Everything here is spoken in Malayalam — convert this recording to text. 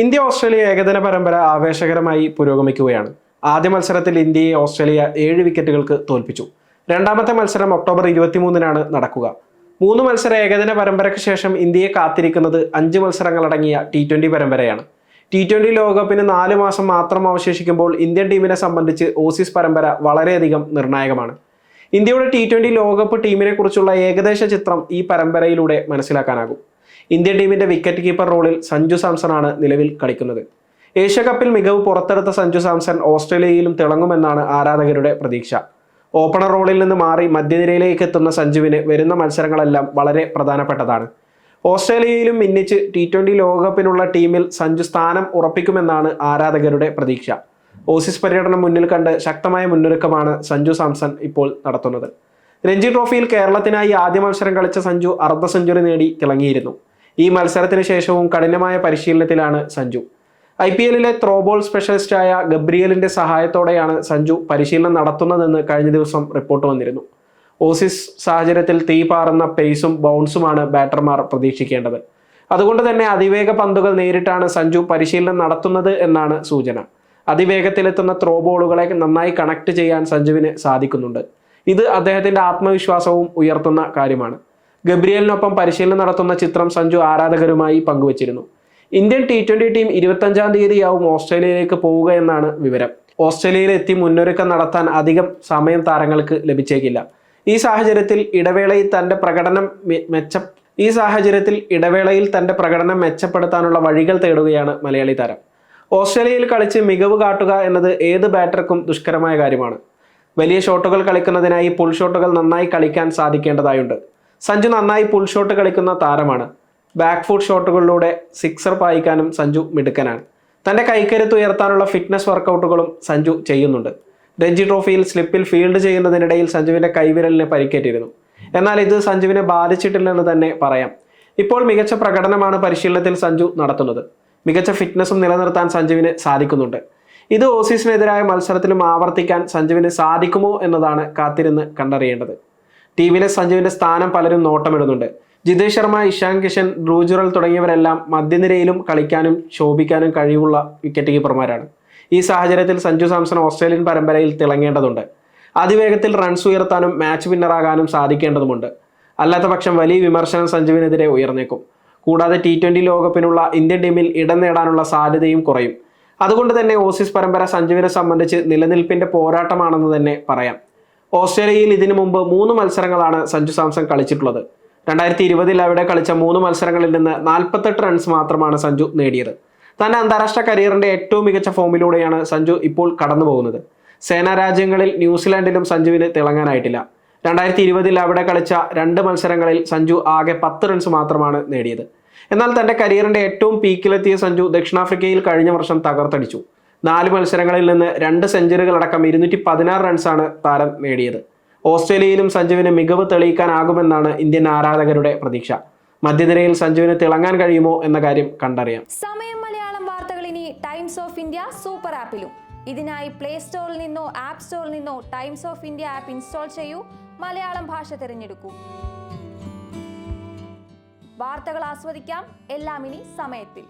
ഇന്ത്യ ഓസ്ട്രേലിയ ഏകദിന പരമ്പര ആവേശകരമായി പുരോഗമിക്കുകയാണ്. ആദ്യ മത്സരത്തിൽ ഇന്ത്യയെ ഓസ്ട്രേലിയ ഏഴ് വിക്കറ്റുകൾക്ക് തോൽപ്പിച്ചു. രണ്ടാമത്തെ മത്സരം ഒക്ടോബർ ഇരുപത്തിമൂന്നിനാണ് നടക്കുക. മൂന്ന് മത്സര ഏകദിന പരമ്പരയ്ക്ക് ശേഷം ഇന്ത്യയെ കാത്തിരിക്കുന്നത് അഞ്ച് മത്സരങ്ങളടങ്ങിയ ടി ട്വന്റി പരമ്പരയാണ്. ടി ട്വന്റി ലോകകപ്പിന് നാല് മാസം മാത്രം അവശേഷിക്കുമ്പോൾ ഇന്ത്യൻ ടീമിനെ സംബന്ധിച്ച് ഓസീസ് പരമ്പര വളരെയധികം നിർണായകമാണ്. ഇന്ത്യയുടെ ടി ട്വന്റി ലോകകപ്പ് ടീമിനെ കുറിച്ചുള്ള ഏകദേശ ചിത്രം ഈ പരമ്പരയിലൂടെ മനസ്സിലാക്കാനാകും. ഇന്ത്യൻ ടീമിന്റെ വിക്കറ്റ് കീപ്പർ റോളിൽ സഞ്ജു സാംസൺ ആണ് നിലവിൽ കളിക്കുന്നത്. ഏഷ്യ കപ്പിൽ മികവ് പുറത്തെടുത്ത സഞ്ജു സാംസൺ ഓസ്ട്രേലിയയിലും തിളങ്ങുമെന്നാണ് ആരാധകരുടെ പ്രതീക്ഷ. ഓപ്പണർ റോളിൽ നിന്ന് മാറി മധ്യനിരയിലേക്ക് എത്തുന്ന സഞ്ജുവിന് വരുന്ന മത്സരങ്ങളെല്ലാം വളരെ പ്രധാനപ്പെട്ടതാണ്. ഓസ്ട്രേലിയയിലും മിന്നിച്ച് ടി ട്വന്റി ലോകകപ്പിനുള്ള ടീമിൽ സഞ്ജു സ്ഥാനം ഉറപ്പിക്കുമെന്നാണ് ആരാധകരുടെ പ്രതീക്ഷ. ഓസീസ് പര്യടനം മുന്നിൽ കണ്ട് ശക്തമായ മുന്നൊരുക്കമാണ് സഞ്ജു സാംസൺ ഇപ്പോൾ നടത്തുന്നത്. രഞ്ജി ട്രോഫിയിൽ കേരളത്തിനായി ആദ്യ മത്സരം കളിച്ച സഞ്ജു അർദ്ധ സെഞ്ചുറി നേടി തിളങ്ങിയിരുന്നു. ഈ മത്സരത്തിന് ശേഷവും കഠിനമായ പരിശീലനത്തിലാണ് സഞ്ജു. ഐ പി എല്ലിലെ ത്രോബോൾ സ്പെഷ്യലിസ്റ്റായ ഗബ്രിയലിന്റെ സഹായത്തോടെയാണ് സഞ്ജു പരിശീലനം നടത്തുന്നതെന്ന് കഴിഞ്ഞ ദിവസം റിപ്പോർട്ട് വന്നിരുന്നു. ഓസിസ് സാഹചര്യത്തിൽ തീ പാറുന്ന പേസും ബൗൺസുമാണ് ബാറ്റർമാർ പ്രതീക്ഷിക്കേണ്ടത്. അതുകൊണ്ട് തന്നെ അതിവേഗ പന്തുകൾ നേരിട്ടാണ് സഞ്ജു പരിശീലനം നടത്തുന്നത് എന്നാണ് സൂചന. അതിവേഗത്തിലെത്തുന്ന ത്രോ ബോളുകളെ നന്നായി കണക്ട് ചെയ്യാൻ സഞ്ജുവിന് സാധിക്കുന്നുണ്ട്. ഇത് അദ്ദേഹത്തിന്റെ ആത്മവിശ്വാസവും ഉയർത്തുന്ന കാര്യമാണ്. ഗബ്രിയലിനൊപ്പം പരിശീലനം നടത്തുന്ന ചിത്രം സഞ്ജു ആരാധകരുമായി പങ്കുവച്ചിരുന്നു. ഇന്ത്യൻ ടി ട്വന്റി ടീം ഇരുപത്തഞ്ചാം തീയതിയാവും ഓസ്ട്രേലിയയിലേക്ക് പോവുക എന്നാണ് വിവരം. ഓസ്ട്രേലിയയിൽ എത്തി മുന്നൊരുക്കം നടത്താൻ അധികം സമയം താരങ്ങൾക്ക് ലഭിച്ചേക്കില്ല. ഈ സാഹചര്യത്തിൽ ഇടവേളയിൽ തന്റെ പ്രകടനം മെച്ച ഈ സാഹചര്യത്തിൽ ഇടവേളയിൽ തന്റെ പ്രകടനം മെച്ചപ്പെടുത്താനുള്ള വഴികൾ തേടുകയാണ് മലയാളി താരം. ഓസ്ട്രേലിയയിൽ കളിച്ച് മികവ് കാട്ടുക എന്നത് ഏത് ബാറ്റർക്കും ദുഷ്കരമായ കാര്യമാണ്. വലിയ ഷോട്ടുകൾ കളിക്കുന്നതിനായി പുൾ ഷോട്ടുകൾ നന്നായി കളിക്കാൻ സാധിക്കേണ്ടതായുണ്ട്. സഞ്ജു നന്നായി പുൾ ഷോട്ട് കളിക്കുന്ന താരമാണ്. ബാക്ക് ഫുട്ട് ഷോട്ടുകളിലൂടെ സിക്സർ പായിക്കാനും സഞ്ജു മിടുക്കനാണ്. തന്റെ കൈക്കരുത്ത് ഉയർത്താനുള്ള ഫിറ്റ്നസ് വർക്കൗട്ടുകളും സഞ്ജു ചെയ്യുന്നുണ്ട്. രഞ്ജി ട്രോഫിയിൽ സ്ലിപ്പിൽ ഫീൽഡ് ചെയ്യുന്നതിനിടയിൽ സഞ്ജുവിന്റെ കൈവിരലിന് പരിക്കേറ്റിരുന്നു. എന്നാൽ ഇത് സഞ്ജുവിനെ ബാധിച്ചിട്ടില്ലെന്ന് തന്നെ പറയാം. ഇപ്പോൾ മികച്ച പ്രകടനമാണ് പരിശീലനത്തിൽ സഞ്ജു നടത്തുന്നത്. മികച്ച ഫിറ്റ്നസും നിലനിർത്താൻ സഞ്ജുവിന് സാധിക്കുന്നുണ്ട്. ഇത് ഓസീസിനെതിരായ മത്സരത്തിലും ആവർത്തിക്കാൻ സഞ്ജുവിന് സാധിക്കുമോ എന്നതാണ് കാത്തിരുന്ന് കണ്ടറിയേണ്ടത്. ടീമിലെ സഞ്ജുവിന്റെ സ്ഥാനം പലരും നോട്ടമിടുന്നുണ്ട്. ജിതേഷ് ശർമ്മ ഇഷാൻ കിഷൻ റൂജുറൽ തുടങ്ങിയവരെല്ലാം മധ്യനിരയിലും കളിക്കാനും ശോഭിക്കാനും കഴിവുള്ള വിക്കറ്റ് കീപ്പർമാരാണ് ഈ സാഹചര്യത്തിൽ സഞ്ജു സാംസൺ ഓസ്ട്രേലിയൻ പരമ്പരയിൽ തിളങ്ങേണ്ടതുണ്ട്. അതിവേഗത്തിൽ റൺസ് ഉയർത്താനും മാച്ച് വിന്നറാകാനും സാധിക്കേണ്ടതുമുണ്ട്. അല്ലാത്ത പക്ഷം വലിയ വിമർശനം സഞ്ജുവിനെതിരെ ഉയർന്നേക്കും. കൂടാതെ ടി ട്വന്റി ലോകകപ്പിനുള്ള ഇന്ത്യൻ ടീമിൽ ഇടം നേടാനുള്ള സാധ്യതയും കുറയും. അതുകൊണ്ട് തന്നെ ഓസീസ് പരമ്പര സഞ്ജുവിനെ സംബന്ധിച്ച് നിലനിൽപ്പിന്റെ പോരാട്ടമാണെന്ന് തന്നെ പറയാം. ഓസ്ട്രേലിയയിൽ ഇതിനു മുമ്പ് മൂന്ന് മത്സരങ്ങളാണ് സഞ്ജു സാംസൺ കളിച്ചിട്ടുള്ളത്. രണ്ടായിരത്തി ഇരുപതിൽ അവിടെ കളിച്ച മൂന്ന് മത്സരങ്ങളിൽ നിന്ന് നാൽപ്പത്തെട്ട് റൺസ് മാത്രമാണ് സഞ്ജു നേടിയത്. തന്റെ അന്താരാഷ്ട്ര കരിയറിന്റെ ഏറ്റവും മികച്ച ഫോമിലൂടെയാണ് സഞ്ജു ഇപ്പോൾ കടന്നു പോകുന്നത് സേനാ രാജ്യങ്ങളിൽ ന്യൂസിലാൻഡിലും സഞ്ജുവിന് തിളങ്ങാനായിട്ടില്ല. രണ്ടായിരത്തി ഇരുപതിൽ അവിടെ കളിച്ച രണ്ട് മത്സരങ്ങളിൽ സഞ്ജു ആകെ പത്ത് റൺസ് മാത്രമാണ് നേടിയത്. എന്നാൽ തന്റെ കരിയറിന്റെ ഏറ്റവും പീക്കിലെത്തിയ സഞ്ജു ദക്ഷിണാഫ്രിക്കയിൽ കഴിഞ്ഞ വർഷം തകർത്തടിച്ചു. നാല് മത്സരങ്ങളിൽ നിന്ന് രണ്ട് സെഞ്ചുറികളടക്കം ഇരുന്നൂറ്റി പതിനാറ് റൺസാണ് താരം നേടിയത്. ഓസ്ട്രേലിയയിലും സഞ്ജുവിന് മികവ് തെളിയിക്കാനാകുമെന്നാണ് ഇന്ത്യൻ ആരാധകരുടെ പ്രതീക്ഷ. മധ്യനിരയിൽ സഞ്ജുവിന് തിളങ്ങാൻ കഴിയുമോ എന്ന കാര്യം കണ്ടറിയാം. സമയം മലയാളം വാർത്തകൾ ഇനി ടൈംസ് ഓഫ് ഇന്ത്യ സൂപ്പർ ആപ്പിലും. ഇതിനായി പ്ലേ സ്റ്റോറിൽ നിന്നോ ആപ്പ് സ്റ്റോറിൽ നിന്നോ Times of India app install ചെയ്യൂ. മലയാളം ഭാഷ തിരഞ്ഞെടുക്കൂ. വാർത്തകൾ ആസ്വദിക്കാം. എല്ലാം ഇനി സമയത്തിൽ.